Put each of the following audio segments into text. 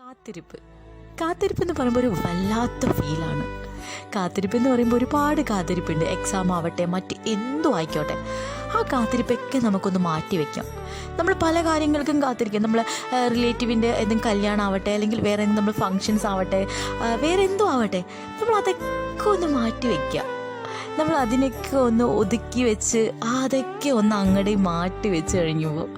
കാത്തിരിപ്പ്. കാത്തിരിപ്പ് എന്ന് പറയുമ്പോൾ ഒരു വല്ലാത്ത ഫീലാണ് കാത്തിരിപ്പ് എന്ന് പറയുമ്പോൾ ഒരുപാട് കാത്തിരിപ്പുണ്ട്. എക്സാം ആവട്ടെ മറ്റ് എന്തും ആയിക്കോട്ടെ. ആ കാത്തിരിപ്പൊക്കെ നമുക്കൊന്ന് മാറ്റി വെക്കാം. നമ്മൾ പല കാര്യങ്ങൾക്കും കാത്തിരിക്കും. നമ്മൾ റിലേറ്റീവിന്റെ എന്തെങ്കിലും കല്യാണം ആവട്ടെ അല്ലെങ്കിൽ വേറെ എന്തെങ്കിലും നമ്മൾ ഫങ്ഷൻസ് ആവട്ടെ വേറെ എന്തോ ആവട്ടെ നമ്മൾ അതൊക്കെ ഒന്ന് മാറ്റി വെക്കുക നമ്മൾ അതിനൊക്കെ ഒന്ന് ഒതുക്കി വെച്ച് അതൊക്കെ ഒന്ന് അങ്ങടെ മാറ്റി വെച്ച് കഴിഞ്ഞപ്പോൾ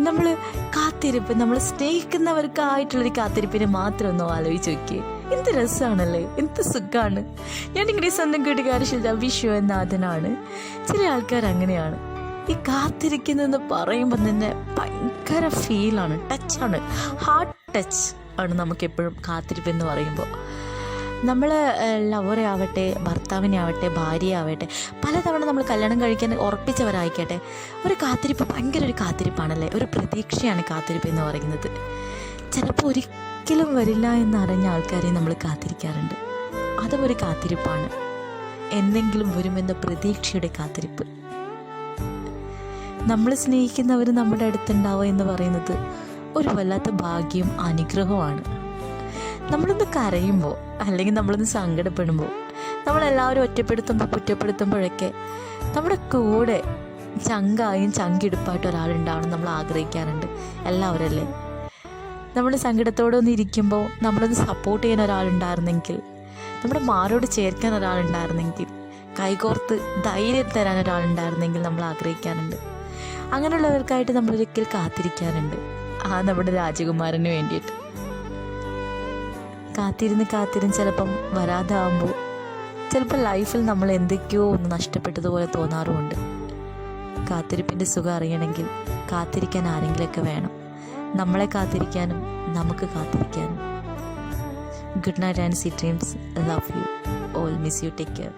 നമ്മൾ കാത്തിരിപ്പ് നമ്മൾ സ്നേഹിക്കുന്നവർക്കായിട്ടുള്ളൊരു കാത്തിരിപ്പിനെ മാത്രം ഒന്ന് ആലോചിച്ച് നോക്കിയേ. എന്ത് രസമാണല്ലേ എന്ത് സുഖമാണ് ഞാനിങ്ങനെ ഈ സ്വന്തം കൂട്ടുകാരി ശിൽജ വിശ്വനാഥനാണ് ചില ആൾക്കാർ അങ്ങനെയാണ്. ഈ കാത്തിരിക്കുന്നതെന്ന് പറയുമ്പോൾ തന്നെ ഭയങ്കര ഫീലാണ് ടച്ചാണ് ഹാർട്ട് ടച്ച് ആണ് നമുക്കെപ്പോഴും കാത്തിരിപ്പ് എന്ന് പറയുമ്പോൾ നമ്മൾ ലവറെ ആവട്ടെ ഭർത്താവിനെ ആവട്ടെ ഭാര്യ ആവട്ടെ പലതവണ നമ്മൾ കല്യാണം കഴിക്കാൻ ഉറപ്പിച്ചവരായിക്കട്ടെ ഒരു കാത്തിരിപ്പ് ഭയങ്കര ഒരു കാത്തിരിപ്പാണല്ലേ? ഒരു പ്രതീക്ഷയാണ് കാത്തിരിപ്പ് എന്ന് പറയുന്നത്. ചിലപ്പോൾ ഒരിക്കലും വരില്ല എന്നറിഞ്ഞ ആൾക്കാരെ നമ്മൾ കാത്തിരിക്കാറുണ്ട്. അതും ഒരു കാത്തിരിപ്പാണ്. എന്തെങ്കിലും വരുമെന്ന പ്രതീക്ഷയുടെ കാത്തിരിപ്പ്. നമ്മൾ സ്നേഹിക്കുന്നവർ നമ്മുടെ അടുത്തുണ്ടാവുക എന്ന് പറയുന്നത് ഒരു വല്ലാത്ത ഭാഗ്യവും അനുഗ്രഹവുമാണ്. നമ്മളൊന്ന് കരയുമ്പോൾ അല്ലെങ്കിൽ നമ്മളൊന്ന് സങ്കടപ്പെടുമ്പോൾ നമ്മളെല്ലാവരും ഒറ്റപ്പെടുത്തുമ്പോൾ കുറ്റപ്പെടുത്തുമ്പോഴൊക്കെ നമ്മുടെ കൂടെ ചങ്കായും ചങ്കിടുപ്പായിട്ട് ഒരാളുണ്ടാവണം നമ്മൾ ആഗ്രഹിക്കാറുണ്ട്. എല്ലാവരും അല്ലേ നമ്മൾ സങ്കടത്തോടെ ഒന്ന് ഇരിക്കുമ്പോൾ നമ്മളൊന്ന് സപ്പോർട്ട് ചെയ്യാൻ ഒരാളുണ്ടായിരുന്നെങ്കിൽ നമ്മുടെ മാരോട് ചേർക്കാൻ ഒരാളുണ്ടായിരുന്നെങ്കിൽ കൈകോർത്ത് ധൈര്യം തരാൻ ഒരാളുണ്ടായിരുന്നെങ്കിൽ നമ്മൾ ആഗ്രഹിക്കാറുണ്ട്. അങ്ങനെയുള്ളവർക്കായിട്ട് നമ്മളൊരിക്കൽ കാത്തിരിക്കാറുണ്ട്. ആ നമ്മുടെ രാജകുമാരന് വേണ്ടിയിട്ട്. കാത്തിരുന്ന് കാത്തിരുന്ന് ചിലപ്പം വരാതാവുമ്പോൾ ചിലപ്പോൾ ലൈഫിൽ നമ്മൾ എന്തൊക്കെയോ ഒന്ന് നഷ്ടപ്പെട്ടതുപോലെ തോന്നാറുമുണ്ട്. കാത്തിരിപ്പിന്റെ സുഖം അറിയണമെങ്കിൽ കാത്തിരിക്കാൻ ആരെങ്കിലുമൊക്കെ വേണം. നമ്മളെ കാത്തിരിക്കാനും നമുക്ക് കാത്തിരിക്കാനും. Good night and see dreams. Love you all miss you take care